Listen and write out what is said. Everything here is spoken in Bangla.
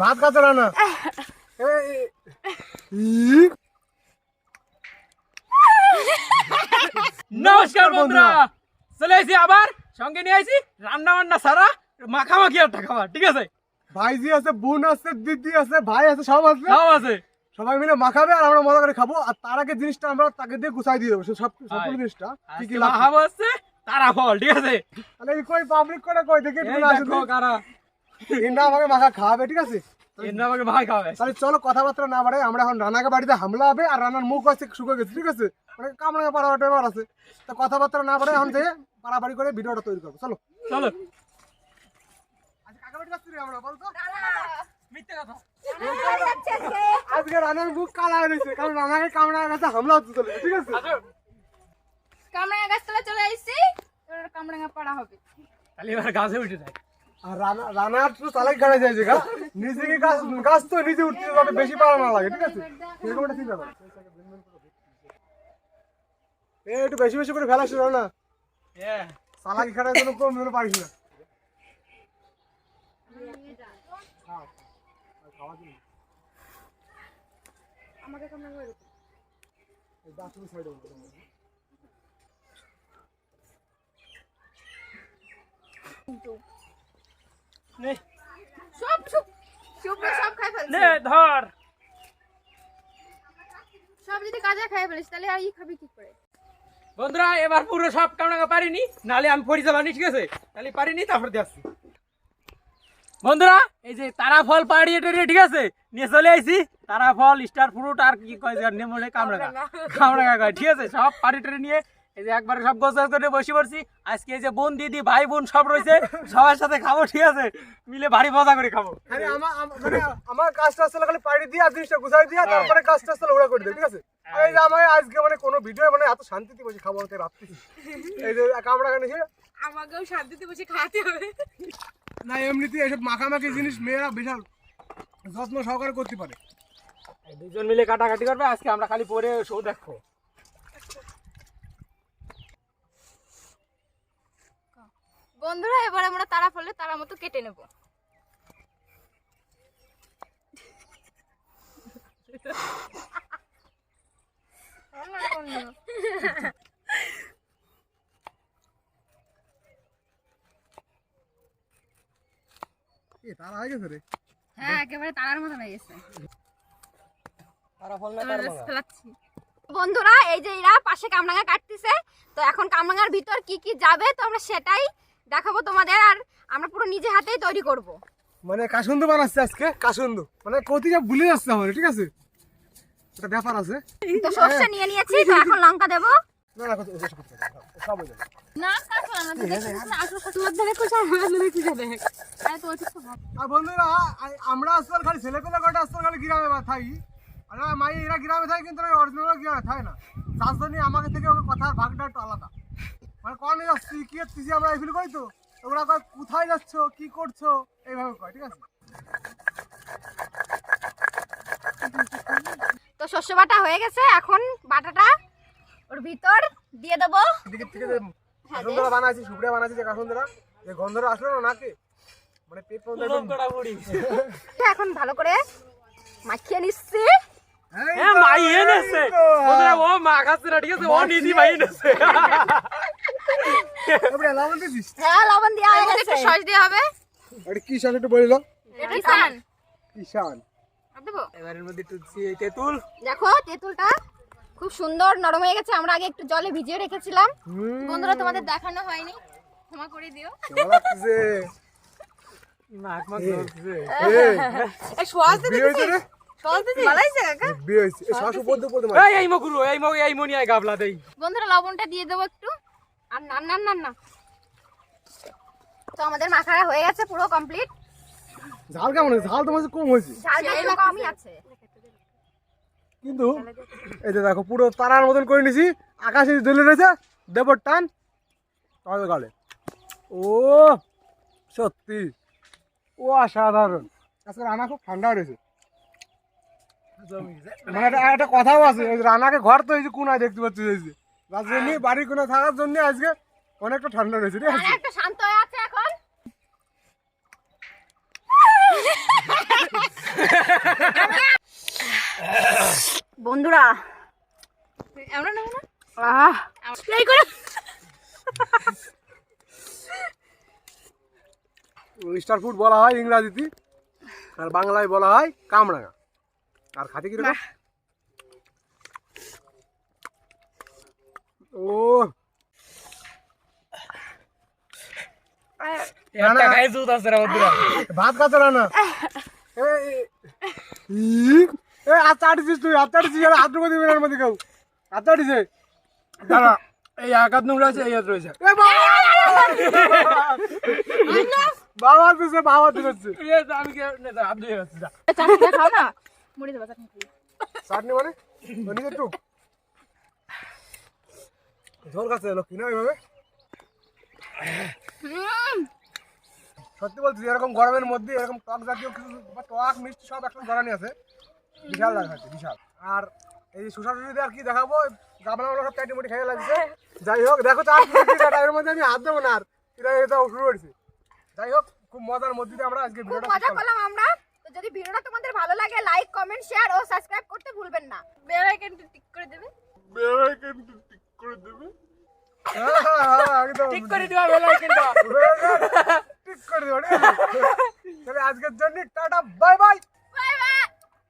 ভাত খাচ্ছে ই, নমস্কার বন্ধুরা। চলে আসি আবার। সঙ্গে নিয়ে আইছি। রান্না বান্না সারা। মাখামাখি একটা খাবার ঠিক আছে? ভাইজি আছে বোন আছে দিদি আছে ভাই আছে সব আছে। সব আছে। সবাই মিলে মাখাবে আর আমরা মজা করে খাব। আর তার আগে জিনিসটা আমরা তাকে দিয়ে গুছাই দিয়ে দেবো সব সবগুলো জিনিসটা। কি কি মাখাবো হচ্ছে তারা ফল ঠিক আছে? তাহলে কই পাবলিক করে কই? দেখে একটু কারা। ইন্দ্রা আমাকে মাখা খাওয়াবে ঠিক আছে? আমাকে ভাই খাওয়াবে। তাহলে চলো কথাবার্তা না বাড়াই আমরা এখন রানাকে বাড়িতে হামলা হবে আর রানার মুখ আছে শুকিয়ে গেছে ঠিক আছে? মানে কামড়া আছে। তো কথাবার্তা না বাড়াই এখন পাড়াপাড়ি করে ভিডিওটা তৈরি করব। চলো। চলো। আজকে কথা। আজকে রানার মুখ কালা কারণ রানাকে কামড়া গেছে হামলা ঠিক আছে? গাছতলা চলে আসছি এবার পাড়া হবে। তাহলে এবার গাছে উঠে যায়। রানার তো চালাক গাড়ি যাইছে গা। নিজেকে গাছ গাছ তো নিজে উঠতে বেশি পাড়া না লাগে ঠিক আছে? এরকম একটা চিন্তা করো এ একটু বেশি বেশি করে ফেলাস রানা। হ্যাঁ চালাকি খাটার জন্য কম জন্য পারিস না। আমাকে কামরাঙ্গা এরকম। বাথরুম সাইডে নে। সব চুপ। সব খাই ফেলছি। নে ধর। সব যদি কাজে খাই ফেলিস তাহলে আর ই খাবি কি করে? বন্ধুরা এবার পুরো সব পারিনি নালে আমি পড়ে যাবানি ঠিক আছে? তাহলে পারিনি তারপর দিয়ে আসছি। বন্ধুরা এই যে তারা ফল পাড়িয়ে টেরিয়ে ঠিক আছে? নিয়ে চলে আইছি। তারা ফল স্টার ফ্রুট আর কি কয় যে নেমলে কামড়াঙ্গা কয় ঠিক আছে? সব পাড়ি টেরে নিয়ে এই যে একবারে সব গোছ গাছ করে বসে পড়ছি। আজকে এই যে বোন দিদি ভাই বোন সব রয়েছে সবার সাথে খাব ঠিক আছে? মিলে ভারী মজা করে খাব। আরে আমার আম- মানে আমার কাজটা আসলে খালি পাড়ি দিয়ে আর জিনিসটা গুছাই দিয়ে তারপরে কাজটা আসলে ওরা করে দেবে ঠিক আছে? এই যে আমার আজকে মানে কোনো ভিডিও মানে এত শান্তিতে বসে খাব আমাকে রাত্রি এই যে কামড়া কানিছে আমাকেও শান্তিতে বসে খাওয়াতে হবে। না এমনিতে এসব মাখামাখি জিনিস মেয়েরা বিশাল যত্ন সহকারে করতে পারে। দুজন মিলে কাটাকাটি করবে আজকে আমরা খালি পরে শো দেখো বন্ধুরা এবার আমরা তারা ফলে তারা মতো কেটে নেব। তারা হয়ে গেছে রে। হ্যাঁ একেবারে তারার মতো হয়ে গেছে। তারা ফল না এবার ফেলাচ্ছি। বন্ধুরা এই যে এরা পাশে কামরাঙ্গা কাটতেছে তো এখন কামরাঙ্গার ভিতর কি কি যাবে তো আমরা সেটাই দেখাবো তোমাদের আর আমরা পুরো নিজে হাতেই তৈরি করব। মানে কাসুন্দু বানাচ্ছে আজকে। কাসুন্দু। মানে কতিটা ভুলে যাচ্ছে আমার ঠিক আছে? একটা ব্যাপার আছে। তো সর্ষে নিয়ে নিয়েছি তো এখন লঙ্কা দেবো। না না সব হয়ে যাবে না কোথায় দেখি যাবে। আরে বন্ধুরা আমরা খালি কটা গ্রামে বা- থাকি। আর মাই এরা গ্রামে থাকে কিন্তু অরিজিনাল গ্রামে থাকে না। তার জন্য আমাকে থেকে ওকে কথার ভাগটা একটু আলাদা। মানে কনে যাচ্ছি? কি যাচ্ছি আমরা এই ফিল করি তো ওরা কয় কোথায় যাচ্ছ? কি করছ? এইভাবে কয় ঠিক আছে? তো শস্য বাটা হয়ে গেছে এখন বাটাটা ওর ভিতর দিয়ে দেবো। দিকের থেকে যে কাসুন্দরা বানাইছি সুপ্রিয়া বানাইছি যে কাসুন্দরা। যে গন্ধরা আসলো না নাকে? মানে পেট পর্যন্ত এখন ভালো করে মাখিয়ে নিচ্ছি। এই হ্যাঁ মাই এনেছে ও মা না ঠিক আছে? ও নিধি ভাই এনেছে এবারে লবণ দিছিস হ্যাঁ লবণ হয়ে একটু সস দেওয়া হবে। এটা কি শাক একটু বলিল? এটা কিষান। কিষান। দেবো? এবারের মধ্যে একটু তেঁতুল। দেখো তেঁতুলটা খুব সুন্দর নরম হয়ে গেছে। আমরা আগে একটু জলে ভিজিয়ে রেখেছিলাম। বন্ধুরা তোমাদের দেখানো হয়নি। ক্ষমা করে দিও। দিয়ে বন্ধুরা লবণটা দিয়ে দেবো একটু। আর না না না না তো আমাদের মাখারা হয়ে গেছে পুরো কমপ্লিট ঝাল কেমন হয়েছে? ঝাল তোমার কম হয়েছে। ঝালটা কমই আছে। কিন্তু এই যে দেখো পুরো তারার মতন করে নিছি। আকাশে জ্বলে রয়েছে দেবর টান তোমাদের গালে। ও সত্যি। ও অসাধারণ। আজকে রান্না খুব ঠান্ডা রয়েছে মানে একটা একটা কথাও আছে রানাকে ঘর তো এই যে কোনায় দেখতে পাচ্ছি জন্য বাড়ির কোনায় থাকার জন্য আজকে অনেকটা ঠান্ডা রয়েছে ঠিক আছে? একটা শান্ত হয়ে আছে এখন। বন্ধুরা আমরা না? আহ এই করে। স্টার ফুড বলা হয় ইংরাজিতে আর বাংলায় বলা হয় কামরাঙা। আর খাতে কীরকম ও একটা খাই দুধ আছে রে বন্ধুরা। ভাত খাতে না? এ, হাত চাটিছিস তুই চাটিছিস আর হাত ঢুকে দিবি এর মধ্যে কেউ। হাত চাটিছে দাঁড়া এই আকাত নোংরা আছে এই হাত রয়েছে। বাবা বাবা দিছে বাবা দিচ্ছে আমি কি না যা, হাত ধুয়ে যাচ্ছি চাটনি খাও না? মুড়ি দেবো চাটনি চাটনি মানে? নিচে ঝোল খাচ্ছে লক্ষ্মী না ওইভাবে? সত্যি বলছি এরকম গরমের মধ্যে এরকম টক জাতীয় কিছু বা টক মিষ্টি সব একটা ধরানি আছে। বিশাল লাগাচ্ছে বিশাল। আর এই আর কি দেখাবো গাবলা সব চাটি মুটি খেয়ে লাগছে। যাই হোক দেখো চার এর মধ্যে আমি হাত দেবো না আর। এটা এটা শুরু করেছি। যাই হোক খুব মজার মধ্যে দিয়ে আমরা আজকে ভিডিওটা মজা করলাম। আমরা। তো যদি ভিডিওটা তোমাদের ভালো লাগে লাইক কমেন্ট শেয়ার ও সাবস্ক্রাইব করতে ভুলবেন না। বেল আইকনটি টিক করে দেবে। হ্যাঁ, হ্যাঁ, হ্যাঁ, একদম। ঠিক করে দিবা বেলা কিন্তু ঠিক করে দেবো ঠিক আছে? তাহলে আজকের জন্য টাটা বাই বাই